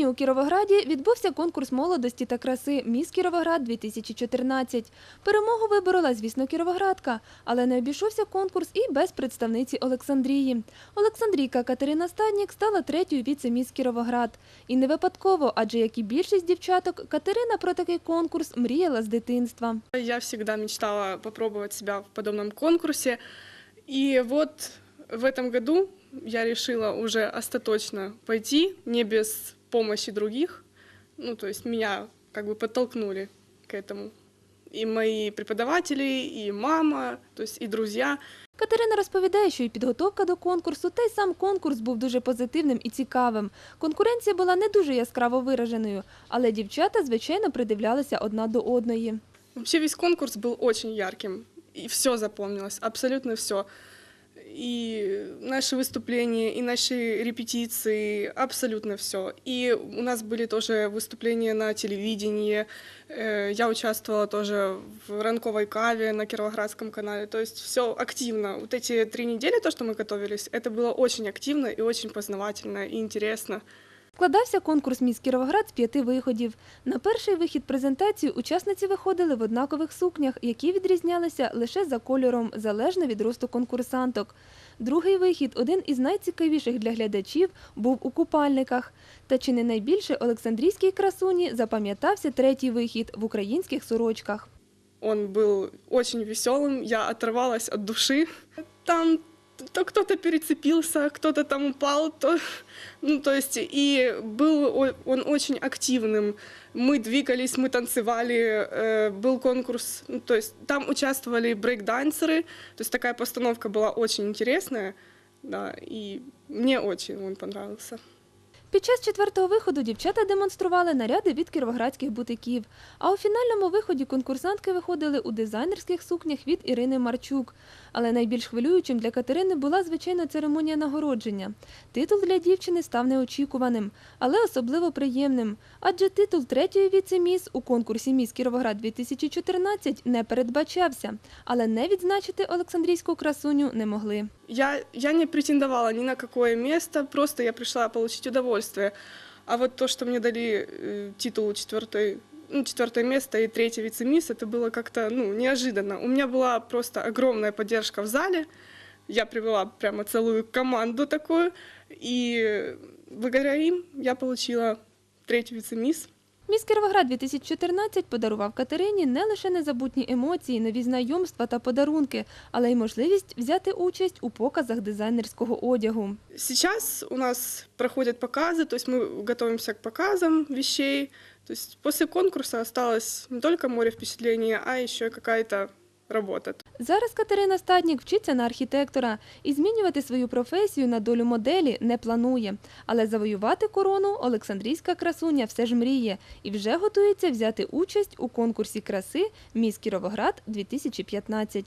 квітні у Кіровограді відбувся конкурс молодості та краси «Міс Кіровоград 2014». Перемогу виборола, звісно, Кіровоградка, але не обійшовся конкурс і без представниці Олександрії. Олександрійка Катерина Стаднік стала третьою віце-міс Кіровоград. І не випадково, адже як і більшість дівчаток, Катерина про такий конкурс мріяла з дитинства. Я всегда мечтала попробовать себя в подобном конкурсе. И вот в этом году я решила уже остаточно пойти, не без помощи других. Ну, то есть меня как бы подтолкнули к этому. И мои преподаватели, и мама, то есть и друзья. Катерина розповідає, що і підготовка до конкурсу, та й сам конкурс був дуже позитивним і цікавим. Конкуренція була не дуже яскраво вираженою, але дівчата, звичайно, придивлялися одна до одної. Вообще весь конкурс был очень ярким. И все запомнилось, абсолютно все. И наши выступления, и наши репетиции, абсолютно все. И у нас были тоже выступления на телевидении. Э, Я участвовала тоже в ранковой каве на Кировоградском канале. То есть все активно. Вот эти три недели, то, что мы готовились, это было очень активно и очень познавательно и интересно. Складався конкурс «Міс Кіровоград» з п'яти виходів. На перший вихід презентації учасниці виходили в однакових сукнях, які відрізнялися лише за кольором, залежно від росту конкурсанток. Другий вихід, один із найцікавіших для глядачів, був у купальниках. Та чи не найбільше Олександрійській красуні запам'ятався третій вихід в українських сорочках. Он был очень веселым, я оторвалась от души. Там то кто-то перецепился, кто-то там упал, то, ну, то есть, и был о- он очень активным. Мы двигались, мы танцевали, э, был конкурс, ну, то есть там участвовали брейкдансеры, то есть такая постановка была очень интересная, да, и мне очень он понравился. Під час четвертого виходу дівчата демонстрували наряди від кіровоградських бутиків. А у фінальному виході конкурсантки виходили у дизайнерських сукнях від Ірини Марчук. Але найбільш хвилюючим для Катерини була, звичайно, церемонія нагородження. Титул для дівчини став неочікуваним, але особливо приємним. Адже титул третьої віце-міс у конкурсі «Міс Кіровоград 2014 не передбачався. Але не відзначити Олександрійську красуню не могли. Я, я не претендовала ни на какое место, просто я пришла получить удовольствие А вот то, что мне дали э, титул четвертой, ну, четвертое место и третье вице-мисс, это было как-то ну, неожиданно. У меня была просто огромная поддержка в зале. Я привела прямо целую команду такую. И благодаря им я получила третью вице-мисс. Міс Кіровоград 2014 подарував Катерині не лише незабутні емоції, нові знайомства та подарунки, але й можливість взяти участь у показах дизайнерського одягу. Сейчас у нас проходять покази, то ми готуємося к показам вещей. Тобто після конкурсу залишилось не только море впечатлений, а ще и какая-то. Зараз Катерина Стаднік вчиться на архітектора і змінювати свою професію на долю моделі не планує. Але завоювати корону Олександрійська красуня все ж мріє і вже готується взяти участь у конкурсі краси «Міс Кіровоград 2015».